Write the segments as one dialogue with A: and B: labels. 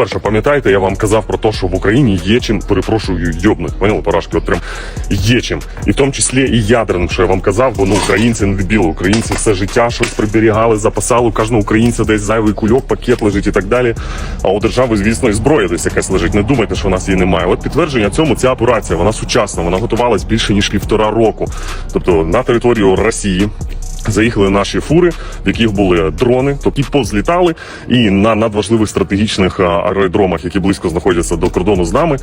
A: По-перше, пам'ятаєте, я вам казав про те, що в Україні є чим, перепрошую, йобнуть. Поняли, парашки, от прям є чим. І в тому числі і ядерним, що я вам казав, бо ну українці не дебіли, українці все життя щось приберігали, запасали. У кожного українця десь зайвий кульок, пакет лежить і так далі. А у держави, звісно, і зброя десь якась лежить. Не думайте, що у нас її немає. От підтвердження цьому ця операція, вона сучасна, вона готувалась більше ніж півтора року. Тобто на територію Росії. Заїхали наші фури, в яких були дрони, тобто позлітали, і на надважливих стратегічних аеродромах, які близько знаходяться до кордону з нами,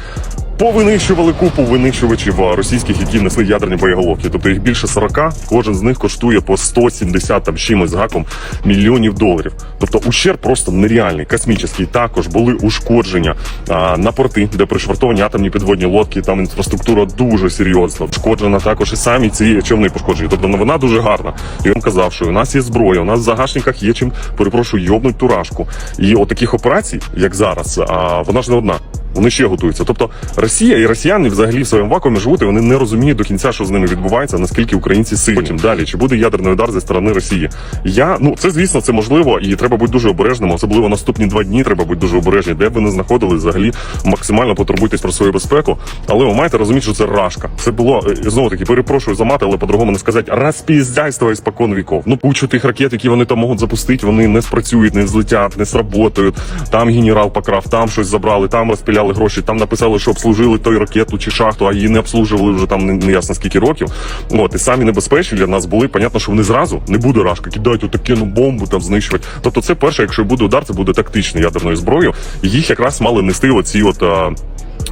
A: повинищували купу винищувачів російських, які несли ядерні боєголовки. Тобто їх більше 40, кожен з них коштує по 170 там чимось з гаком мільйонів доларів. Тобто ущерб просто нереальний, космічний. Також були ушкодження а, на порти, де пришвартовані атомні підводні лодки. Там інфраструктура дуже серйозна. Шкоджена також і самі ці човни пошкоджені. Тобто новина дуже гарна. Я вам казав, що у нас є зброя, у нас в загашниках є чим перепрошую йобнуть турашку. І от таких операцій, як зараз, а вона ж не одна. Вони ще готуються. Тобто Росія і росіяни взагалі в своєму вакуумі живуть, і вони не розуміють до кінця, що з ними відбувається, наскільки українці сильні. Потім далі, чи буде ядерний удар зі сторони Росії? Я ну це звісно, це можливо, і треба бути дуже обережним, особливо наступні два дні. Треба бути дуже обережні, де б ви не знаходились, взагалі максимально потурбуйтесь про свою безпеку. Але ви маєте розуміти, що це рашка. Це було е, знову таки, перепрошую за мати, але по-другому не сказати розпіздяйство із покон віков. Ну кучу тих ракет, які вони там можуть запустити, вони не спрацюють, не злетять, не сработають. Там генерал покрав, там щось забрали, там розпиляли гроші, там написали, що обслужили той ракету чи шахту, а її не обслужували вже там не, ясно скільки років. От і самі небезпечні для нас були. Понятно, що вони зразу не буде рашка, кидають отаке ну бомбу там знищувати. Тобто, це перше, якщо буде удар, це буде тактичний ядерною зброєю. Їх якраз мали нести оці от.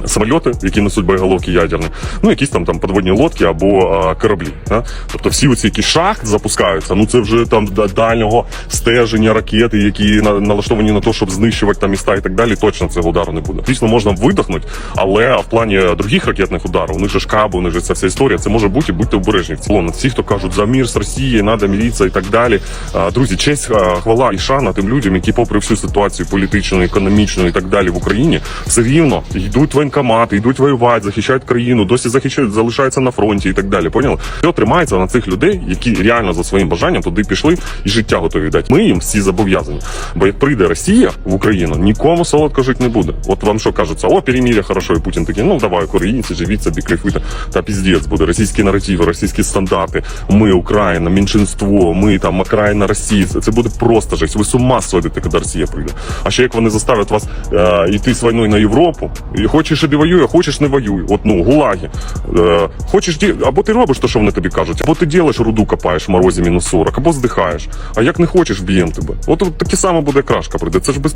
A: Самольоти, які несуть боєголовки ядерні, ну якісь там там подводні лодки або а, кораблі. Да? Тобто всі оці які шахт запускаються. Ну це вже там дальнього стеження ракети, які на, налаштовані на те, щоб знищувати там міста і так далі. Точно цього удару не буде. Звісно, можна видихнути, але в плані других ракетних ударів, у них же ж каби, у них же ця вся історія. Це може бути, і будьте обережні. В цілому всі, хто кажуть за мір з Росією, надо міритися і так далі. Друзі, честь, хвала і шана тим людям, які, попри всю ситуацію політичну, економічну і так далі в Україні, все рівно йдуть в воєнкомати, йдуть воювати, захищають країну, досі захищають, залишаються на фронті і так далі. Поняли? Все тримається на цих людей, які реально за своїм бажанням туди пішли і життя готові дати. Ми їм всі зобов'язані. Бо як прийде Росія в Україну, нікому солодко жити не буде. От вам що кажеться, о, перемір'я хорошо, і Путін такий, ну давай, українці, живіть собі, кайфуйте. Та піздець буде. Російські наративи, російські стандарти. Ми, Україна, меншинство, ми там Окраїна Росії. Це буде просто жесть. Ви з ума сходите, коли Росія прийде. А ще як вони заставлять вас е, йти з війною на Європу, і хочеш іди воює, хочеш не воюй. От ну гулаги. Е, хочеш ді... або ти робиш те, що вони тобі кажуть, або ти ділиш руду копаєш в морозі мінус 40, або здихаєш. А як не хочеш, б'єм тебе. От, от таке саме буде крашка прийде. Це ж без